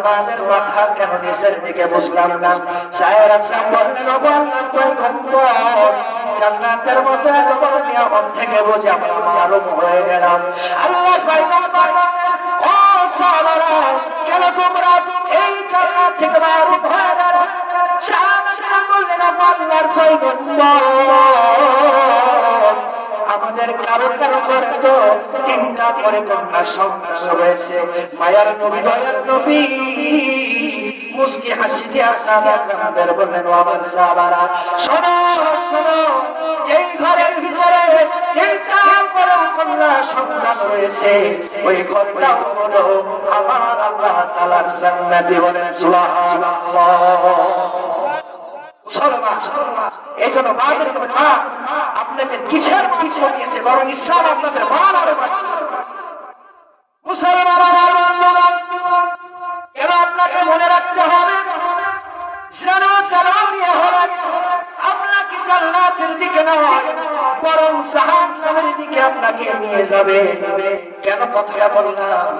তোমাদের মাথা কেন নিচের দিকে বুঝলাম না? সাহেব আকরাম বললেন জান্নাতের মতো এত বড় নিয়ামত থেকে বুঝে আমরা মারুম হয়ে গেলাম। আল্লাহ কেন তোমরা এই জান্নাত থেকে মারুম হয়ে গেল? সাহাবারা বললেন আল্লাহর পয়গম্বর আমাদের কারও কারও করে তো তিনটা করে কন্যা সন্তান রয়েছে। মায়ার নবী, দয়ার নবী। মুসকি হাসি দিয়া সাদা কামদের বললেন, ও আমার সাহাবারা, শোনো শোনো, যেই ঘরের ভিতরে তিনটা করে কন্যা সন্তান রয়েছে, ওই ঘরটা হলো আমার আল্লাহ তাআলার জান্নাতি বলেন, সুবহানাল্লাহ। এই জন্য আপনাদের আপনাকে মনে রাখতে হবে আপনাকে জান্নাতের দিকে নয় বরং জাহান্নামের দিকে আপনাকে নিয়ে যাবে। কেন কথাটা বললাম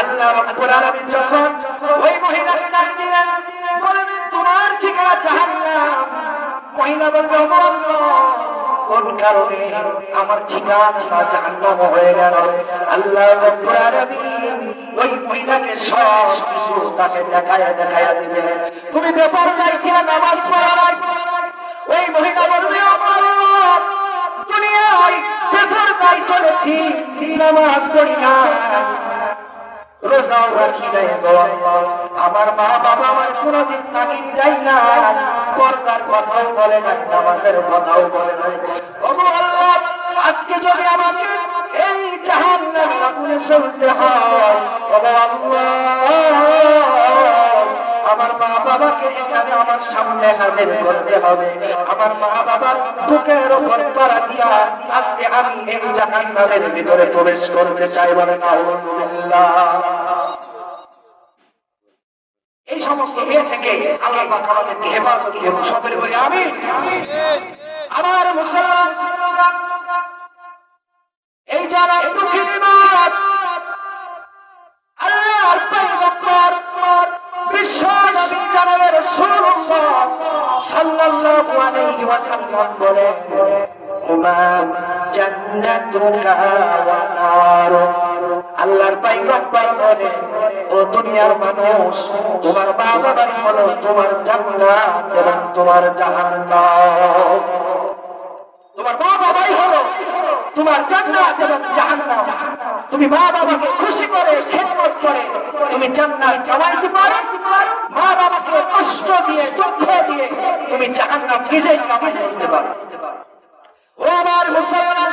আল্লাহ যখন ওই মহিলাকে ডাক দিবেন ঠিকানা জাহান্নাম। মহিলা বলবে কোন কারণে আমার ঠিকানা জাহান্নাম হয়ে গেল? আল্লাহ ওই মহিলাকে সব কিছু তাকে দেখায়া দেখায়া দিবে। তুমি ব্যাপার পাইছিলা নামাজ পড়া নাই। ওই মহিলা বলবে আল্লাহ, দুনিয়ায় চলেছি, নামাজ পড়ি না আমার মা বাবা আমার কোনোদিন তাগিদ দেয় না। পর্দার কথাও বলে নাই, নামাজের কথাও বলে নাই। আজকে যদি আমাকে এই জাহান্নামের আগুনে চলতে হয় আমার মা বাবাকে এখানে আমার সামনে হাজির করতে হবে। আমার মা বাবার বুকের ওপর পাড়া দিয়া আমি এই জাহান্নামের ভিতরে প্রবেশ করতে চাই আলহামদুলিল্লাহ এই সমস্ত ইয়ে থেকে আল্লাহ পাক আমাদেরকে হেফাজত এবং সফরে বলি আমি আমার মুসলমান এই যারা দুঃখী মাত আল্লাহর পয়গম্বর বিশ্ব নবী জনাবে রাসূলুল্লাহ সাল্লাল্লাহু আলাইহি ওয়াসাল্লাম বলেন, উমা জান্নাতুকা ওয়া নারু আল্লাহর পয়গম্বর বলে ও দুনিয়ার মানুষ, তোমার মা বাবাই হলো তোমার জান্নাত এবং তোমার জাহান্নাম। তোমার মা বাবাই হলো তোমার জান্নাত এবং জাহান্নাম। তুমি মা বাবাকে খুশি করে, খেদমত করে, তুমি জান্নাত জামাইতে পারো মা বাবাকে কষ্ট দিয়ে, দুঃখ দিয়ে তুমি জাহান্নাম নিজেই কামাই করতে পারো। ও আমার মুসলমান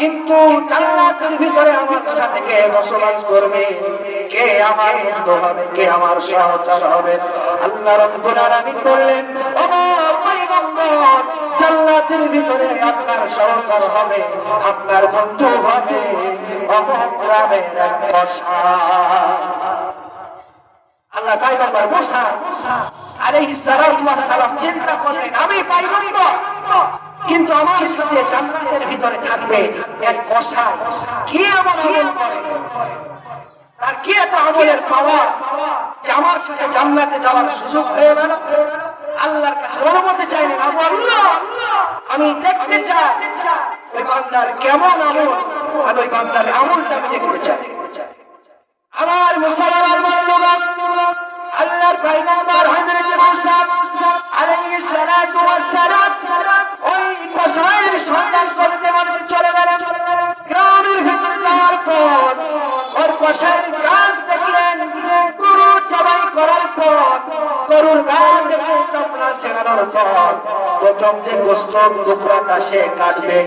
কিন্তু জান্নাতের ভিতরে আমার সাথে কে বসবাস করবে? কে আমার বন্ধু হবে? কে আমার সহচর হবে? আল্লাহ রব্বুল আলামিন বললেন ও পয়গম্বর জান্নাতের ভিতরে আপনার সহচর হবে, আপনার বন্ধু হবে আল্লাহ ওয়াস সালাম, চিন্তা আমি কিন্তু আমার সাথে জান্নাতের ভিতরে থাকবে এক কষাই কি আমার তার কি এত আমলের পাওয়া আমার সাথে জান্নাতে যাওয়ার সুযোগ হয়ে গেল। আল্লাহর কাছে অনুমতি আবু আল্লাহ আমি দেখতে চাই বান্দার কেমন আমল আমি ওই বান্দার আমলটা আমি দেখতে চাই। আমার মুসলমান আল্লাহর পয়গম্বর হযরত মুসা আলাইহিস সালাতু ওয়াস সালাম চামড়া পর প্রথম যে গোস্ত টুকরাটা সে কাটবে,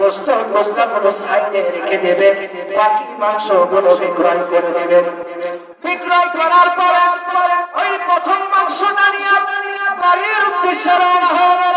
গোস্ত টুকরা গুলো সাইডে রেখে দেবে, বাকি মাংসগুলো বিক্রয় করে দেবে। বিক্রয় করার পর ওই প্রথম মাংসটা নিয়ে বাড়ির উদ্দেশ্যে রওনা আল্লাহর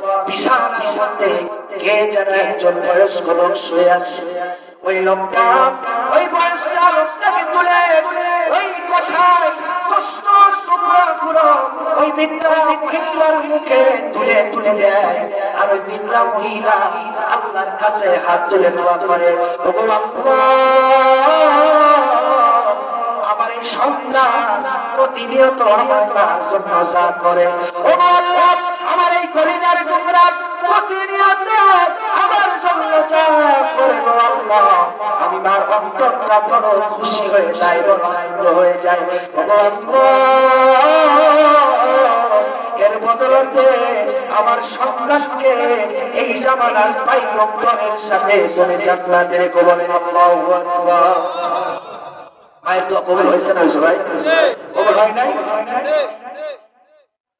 কে জানে একজন বয়স্ক লোক শুয়ে আছে। ওই লোকটা ওই লোকটাকে তুলে ওই আল্লাহর কাছে হাত তুলে আমার এই সন্তান প্রতিনিয়ত আমার জন্য যা করে। কলিজার টুকরা আমার এর বদলতে আমার সন্তানকে এই জামানার পাইগম্বরের সাথে তুমি জান্নাতের কবলে আল্লাহু আকবার। মায়ের হয়েছে না ভাই কবুল হয় নাই?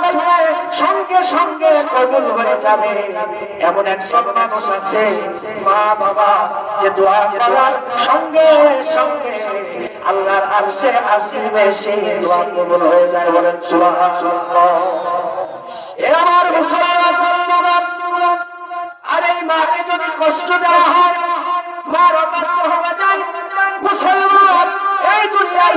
করলে সঙ্গে সঙ্গে কবুল হয়ে যাবে। এমন একজন মানুষ আছে, মা বাবা, যে দোয়া করার সঙ্গে সঙ্গে আল্লাহর আরশে আসিবে, সেই দোয়া কবুল হয়ে যায় বলেন আমার মুসলমান আর এই মাকে যদি কষ্ট দেওয়া হয় মুসলমান, এই দুনিয়ার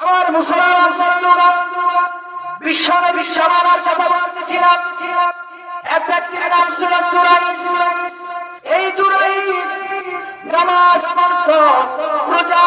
আমার মুসলমান বন্ধুরা, বিশ্বনে বিশ্বমানার কথা বলতেছিলাম। এক ব্যক্তির নাম ছিল চুরাইস এই চুরাইস নামাজ পড়তো রোজা